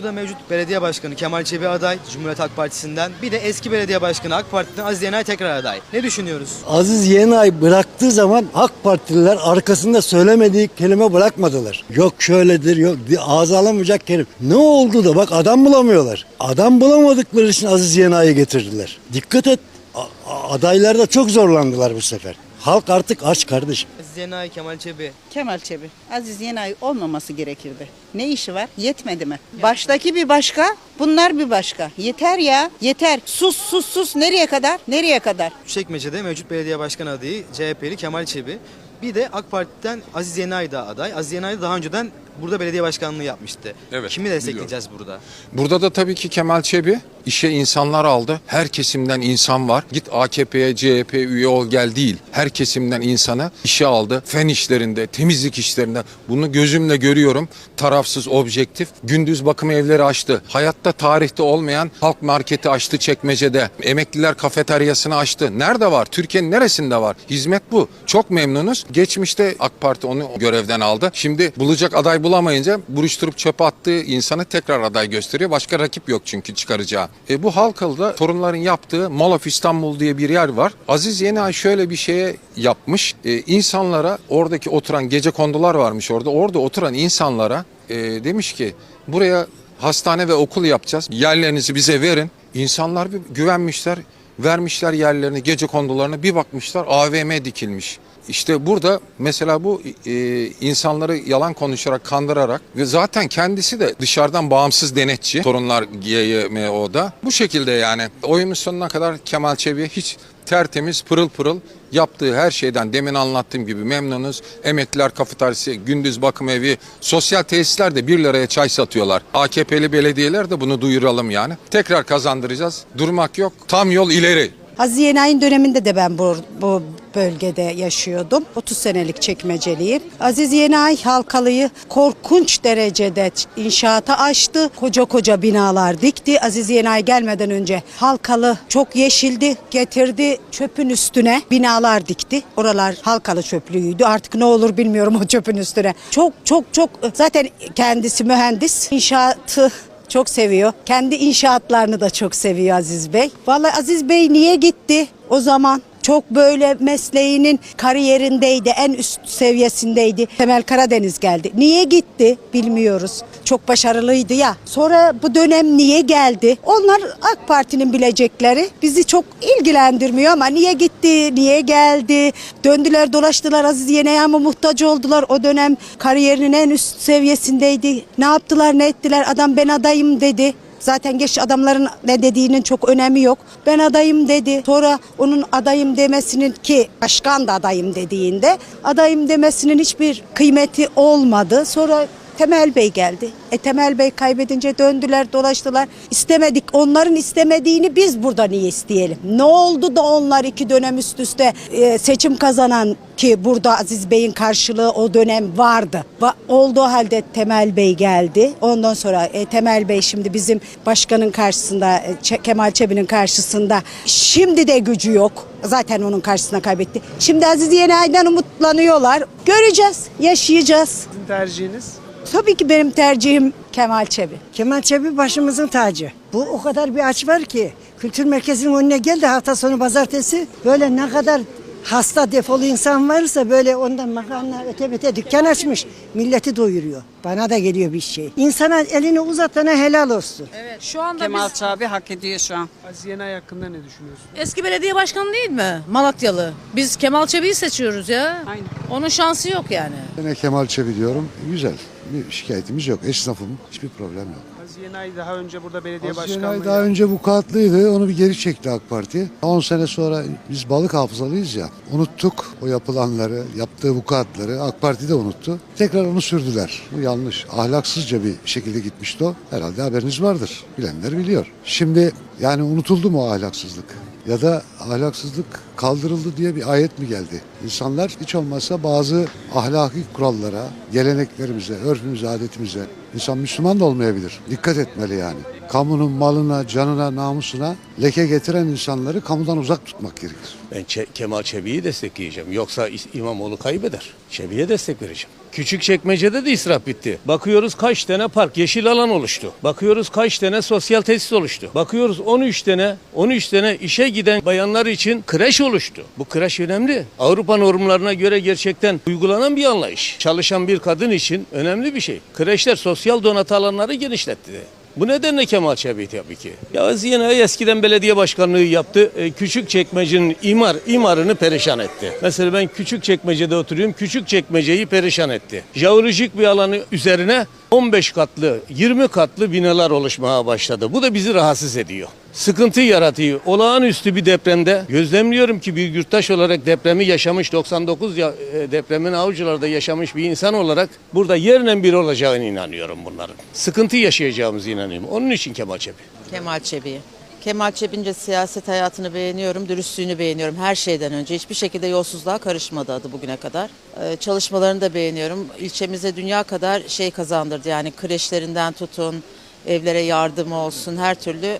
burada mevcut belediye başkanı Kemal Çebi aday Cumhuriyet Halk Partisi'nden. Bir de eski belediye başkanı AK Parti'den Aziz Yenay tekrar aday. Ne düşünüyoruz? Aziz Yenay bıraktığı zaman AK Partililer arkasında söylemediği kelime bırakmadılar. Yok şöyledir, yok ağza alamayacak kelime. Ne oldu da bak adam bulamıyorlar. Adam bulamadıkları için Aziz Yenay'ı getirdiler. Dikkat et a- a- adaylar da çok zorlandılar bu sefer. Halk artık aç kardeşim. Yenay, Kemal Çebi. Kemal Çebi. Aziz Yenay olmaması gerekirdi. Ne işi var? Yetmedi mi? Baştaki bir başka, bunlar bir başka. Yeter ya, yeter. Sus sus sus. Nereye kadar? Nereye kadar? Küçükmece'de mevcut belediye başkanı adayı CHP'li Kemal Çebi. Bir de AK Parti'den Aziz Yenay da aday. Aziz Yenay da daha önceden burada belediye başkanlığı yapmıştı. Evet, Kimi destekleyeceğiz burada? Burada da tabii ki Kemal Çebi işe insanlar aldı. Her kesimden insan var. Git AKP'ye, CHP üye ol gel değil. Her kesimden insanı işe aldı. Fen işlerinde, temizlik işlerinde. Bunu gözümle görüyorum. Tarafsız, objektif. Gündüz bakım evleri açtı. Hayatta tarihte olmayan halk marketi açtı çekmecede. Emekliler kafeteryasını açtı. Nerede var? Türkiye'nin neresinde var? Hizmet bu. Çok memnunuz. Geçmişte AK Parti onu görevden aldı. Şimdi bulacak aday bulamayınca buruşturup çöpe attığı insanı tekrar aday gösteriyor. Başka rakip yok çünkü çıkaracağı. E, bu Halkalı'da torunların yaptığı Mall of İstanbul diye bir yer var. Aziz Yenay şöyle bir şeye yapmış. E, insanlara oradaki oturan gece kondular varmış orada. Orada oturan insanlara e, demiş ki buraya hastane ve okul yapacağız. Yerlerinizi bize verin. İnsanlar bir güvenmişler. Vermişler yerlerini, gece kondularını bir bakmışlar AVM dikilmiş. İşte burada mesela bu e, insanları yalan konuşarak, kandırarak ve zaten kendisi de dışarıdan bağımsız denetçi. Sorunlar GYMO'da. Bu şekilde yani oyunun sonuna kadar Kemal Çebi hiç tertemiz, pırıl pırıl yaptığı her şeyden demin anlattığım gibi memnunuz. Emekliler kafeteryası, gündüz bakım evi, sosyal tesisler de 1 liraya çay satıyorlar. AKP'li belediyeler de bunu duyuralım yani. Tekrar kazandıracağız. Durmak yok. Tam yol ileri. Aziz Yenay'ın döneminde de ben bu, bu bölgede yaşıyordum. 30 senelik çekmeceliyim. Aziz Yenay Halkalı'yı korkunç derecede inşaata açtı. Koca koca binalar dikti. Aziz Yenay gelmeden önce Halkalı çok yeşildi. Getirdi çöpün üstüne binalar dikti. Oralar Halkalı çöplüğüydü. Artık ne olur bilmiyorum o çöpün üstüne. Çok çok çok zaten kendisi mühendis. İnşaatı çok seviyor. Kendi inşaatlarını da çok seviyor Aziz Bey. Vallahi Aziz Bey niye gitti o zaman? Çok böyle mesleğinin kariyerindeydi, en üst seviyesindeydi. Temel Karadeniz geldi. Niye gitti bilmiyoruz. Çok başarılıydı ya. Sonra bu dönem niye geldi? Onlar AK Parti'nin bilecekleri. Bizi çok ilgilendirmiyor ama niye gitti, niye geldi? Döndüler dolaştılar Aziz Yenay'a mı muhtaç oldular? O dönem kariyerinin en üst seviyesindeydi. Ne yaptılar, ne ettiler? Adam ben adayım dedi. Zaten geç adamların ne dediğinin çok önemi yok. Ben adayım dedi. Sonra onun adayım demesinin ki başkan da adayım dediğinde adayım demesinin hiçbir kıymeti olmadı. Sonra Temel Bey geldi. E Temel Bey kaybedince döndüler dolaştılar. İstemedik. Onların istemediğini biz burada niye isteyelim? Ne oldu da onlar iki dönem üst üste e, seçim kazanan ki burada Aziz Bey'in karşılığı o dönem vardı. Va- olduğu halde Temel Bey geldi. Ondan sonra e, Temel Bey şimdi bizim başkanın karşısında e, Kemal Çebi'nin karşısında şimdi de gücü yok. Zaten onun karşısına kaybetti. Şimdi Aziz Yenay'dan umutlanıyorlar. Göreceğiz, yaşayacağız. Sizin tercihiniz? Tabii ki benim tercihim Kemal Çebi. Kemal Çebi başımızın tacı. Bu o kadar bir aç var ki. Kültür merkezinin önüne gel de hafta sonu pazartesi böyle ne kadar hasta defolu insan varsa böyle ondan makarna öte bete dükkan açmış. Milleti doyuruyor. Bana da geliyor bir şey. İnsana elini uzatana helal olsun. Şu anda Kemal biz Çabi hak ediyor şu an. Aziz Yenay hakkında ne düşünüyorsunuz? eski belediye başkanı değil mi? Malatyalı. Biz Kemal Çebi'yi seçiyoruz ya. Aynen. Onun şansı yok yani. Yine Kemal Çebi diyorum. Güzel. Bir şikayetimiz yok. Esnafım. Hiçbir problem yok. Aziz Yenay daha önce burada belediye başkanlığı Yenay daha önce vukuatlıydı. Onu bir geri çekti AK Parti. 10 sene sonra biz balık hafızalıyız ya. Unuttuk o yapılanları, yaptığı vukuatları. AK Parti de unuttu. Tekrar onu sürdüler. Bu yanlış. Ahlaksızca bir şekilde gitmişti o. Herhalde haberiniz vardır. Bilenler biliyor. Şimdi yani unutuldu mu ahlaksızlık? Ya da ahlaksızlık kaldırıldı diye bir ayet mi geldi? İnsanlar hiç olmazsa bazı ahlaki kurallara, geleneklerimize, örfümüze, adetimize İnsan Müslüman da olmayabilir. Dikkat etmeli yani. Kamunun malına, canına, namusuna leke getiren insanları kamudan uzak tutmak gerekir. Ben Çe- Kemal Çebi'yi destekleyeceğim. Yoksa İmamoğlu kaybeder. Çebi'ye destek vereceğim. Küçük çekmecede de israf bitti. Bakıyoruz kaç tane park, yeşil alan oluştu. Bakıyoruz kaç tane sosyal tesis oluştu. Bakıyoruz 13 tane, 13 tane işe giden bayanlar için kreş oluştu. Bu kreş önemli. Avrupa normlarına göre gerçekten uygulanan bir anlayış. Çalışan bir kadın için önemli bir şey. Kreşler sosyal donatı alanları genişletti. Bu nedenle Kemal Çebi tabii ki. Ya Yenay eskiden belediye başkanlığı yaptı. E, küçük çekmecenin imar imarını perişan etti. Mesela ben küçük çekmecede oturuyorum. Küçük çekmeceyi perişan etti. Jeolojik bir alanı üzerine 15 katlı, 20 katlı binalar oluşmaya başladı. Bu da bizi rahatsız ediyor. Sıkıntı yaratıyor. Olağanüstü bir depremde gözlemliyorum ki bir yurttaş olarak depremi yaşamış 99 ya, e, depremin avcılarda yaşamış bir insan olarak burada yerle bir olacağını inanıyorum bunların. Sıkıntı yaşayacağımızı inanıyorum. Onun için Kemal Çebi. Kemal Çebi. Kemal Çebi'nce siyaset hayatını beğeniyorum, dürüstlüğünü beğeniyorum her şeyden önce. Hiçbir şekilde yolsuzluğa karışmadı adı bugüne kadar. Ee, çalışmalarını da beğeniyorum. İlçemize dünya kadar şey kazandırdı yani kreşlerinden tutun, evlere yardımı olsun her türlü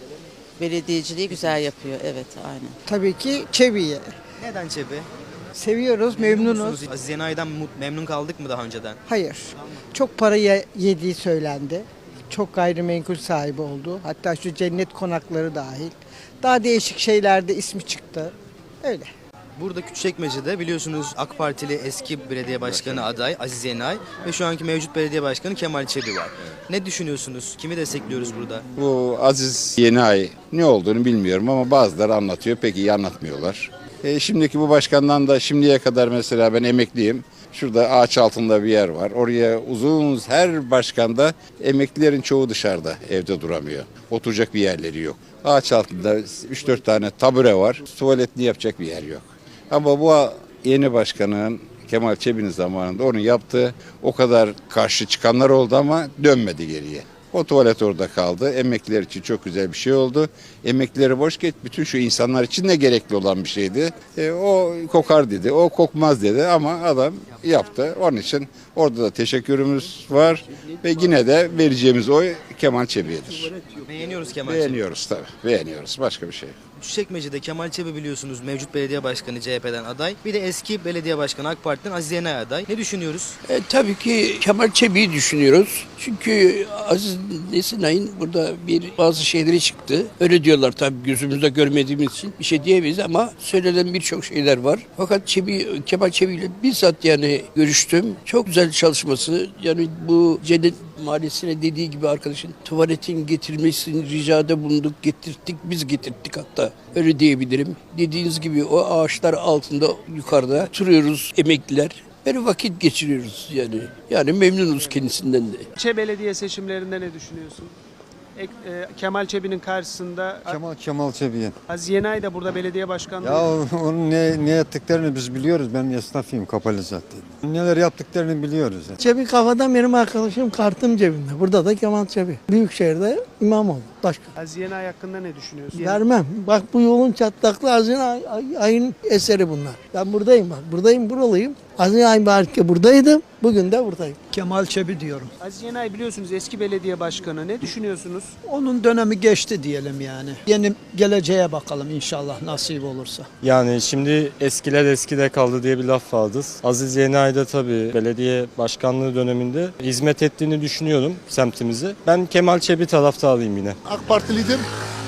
belediyeciliği güzel yapıyor. Evet aynen. Tabii ki Çebi'ye. Neden Çebi? Seviyoruz, memnunuz. Aziz Yenay'dan memnun kaldık mı daha önceden? Hayır. Çok parayı yediği söylendi. Çok gayrimenkul sahibi oldu. Hatta şu cennet konakları dahil. Daha değişik şeylerde ismi çıktı. Öyle. Burada Küçükçekmece'de biliyorsunuz AK Partili eski belediye başkanı aday Aziz Yenay ve şu anki mevcut belediye başkanı Kemal Çebi var. Ne düşünüyorsunuz? Kimi destekliyoruz burada? Bu Aziz Yeniay ne olduğunu bilmiyorum ama bazıları anlatıyor. Pek iyi anlatmıyorlar. E, şimdiki bu başkandan da şimdiye kadar mesela ben emekliyim. Şurada ağaç altında bir yer var. Oraya uzun her başkanda emeklilerin çoğu dışarıda evde duramıyor. Oturacak bir yerleri yok. Ağaç altında 3-4 tane tabure var. Tuvaletini yapacak bir yer yok. Ama bu yeni başkanın Kemal Çebi'nin zamanında onu yaptı. O kadar karşı çıkanlar oldu ama dönmedi geriye. O tuvalet orada kaldı. Emekliler için çok güzel bir şey oldu. Emeklileri boş geç. Bütün şu insanlar için de gerekli olan bir şeydi. E, o kokar dedi. O kokmaz dedi ama adam yaptı. Onun için orada da teşekkürümüz var. Ve yine de vereceğimiz oy Kemal Çebi'yedir. Beğeniyoruz Kemal Çebi. Beğeniyoruz tabii. Beğeniyoruz. Başka bir şey yok. Küçükçekmece'de Kemal Çebi biliyorsunuz mevcut belediye başkanı CHP'den aday. Bir de eski belediye başkanı AK Parti'den Aziz Yenay aday. Ne düşünüyoruz? E, tabii ki Kemal Çebi'yi düşünüyoruz. Çünkü Aziz Nesinay'ın burada bir bazı şeyleri çıktı. Öyle diyorlar tabii gözümüzde görmediğimiz için bir şey diyemeyiz ama söylenen birçok şeyler var. Fakat Çebi, Kemal Çebi ile bizzat yani görüştüm. Çok güzel çalışması. Yani bu Cennet Mahallesi'ne dediği gibi arkadaşın tuvaletin getirilmesini ricada bulunduk, getirttik, biz getirttik hatta. Öyle diyebilirim. Dediğiniz gibi o ağaçlar altında yukarıda oturuyoruz emekliler. Böyle vakit geçiriyoruz yani. Yani memnunuz kendisinden de. İlçe belediye seçimlerinde ne düşünüyorsun? E, Kemal Çebi'nin karşısında Kemal Kemal Çebi'ye. Aziz Yenay da burada belediye başkanlığı Ya onun ne, ne yaptıklarını biz biliyoruz. Ben esnafıyım kapalı zaten. Neler yaptıklarını biliyoruz. Çebi kafadan benim arkadaşım kartım cebimde. Burada da Kemal Çebi. Büyükşehir'de İmamoğlu. Başka. Aziz Yenay hakkında ne düşünüyorsun? Vermem. Bak bu yolun çatlaklı Azin ay, ay- ayın eseri bunlar. Ben buradayım bak. Buradayım buralıyım. Azin ay belki buradaydım. Bugün de buradayım. Kemal Çebi diyorum. Aziz Yenay biliyorsunuz eski belediye başkanı. Ne düşünüyorsunuz? Onun dönemi geçti diyelim yani. Yeni geleceğe bakalım inşallah nasip olursa. Yani şimdi eskiler eskide kaldı diye bir laf vardır. Aziz Yenay da tabii belediye başkanlığı döneminde hizmet ettiğini düşünüyorum semtimizi. Ben Kemal Çebi taraftarıyım yine. AK Partilidir.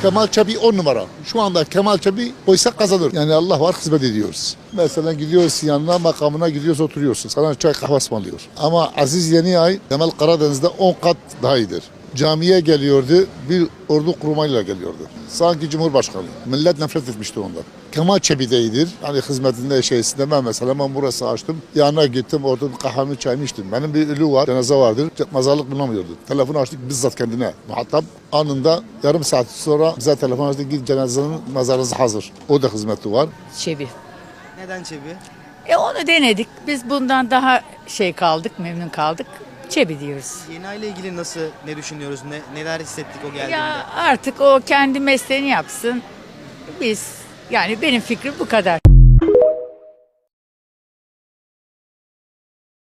Kemal Çebi 10 numara. Şu anda Kemal Çebi oysa kazanır. Yani Allah var hizmet ediyoruz. Mesela gidiyoruz yanına makamına gidiyoruz oturuyorsun. Sana çay kahve ısmarlıyor. Ama Aziz Yeniay Kemal Karadeniz'de 10 kat daha iyidir. Camiye geliyordu, bir ordu kurmayla geliyordu. Sanki Cumhurbaşkanı. Millet nefret etmişti ondan. Kemal Çebi de iyidir. Hani hizmetinde şeysinde ben mesela ben burası açtım. Yanına gittim orada kahvemi çayımı içtim. Benim bir ölü var, cenaze vardır. Mezarlık bulamıyordu. Telefonu açtık bizzat kendine. Muhatap anında yarım saat sonra bize telefon açtı. Git cenazenin mezarınız hazır. O da hizmeti var. Çebi. Neden Çebi? E onu denedik. Biz bundan daha şey kaldık, memnun kaldık. Çebi diyoruz. Yenay ile ilgili nasıl ne düşünüyoruz? Ne, neler hissettik o geldiğinde? Ya artık o kendi mesleğini yapsın. Biz yani benim fikrim bu kadar.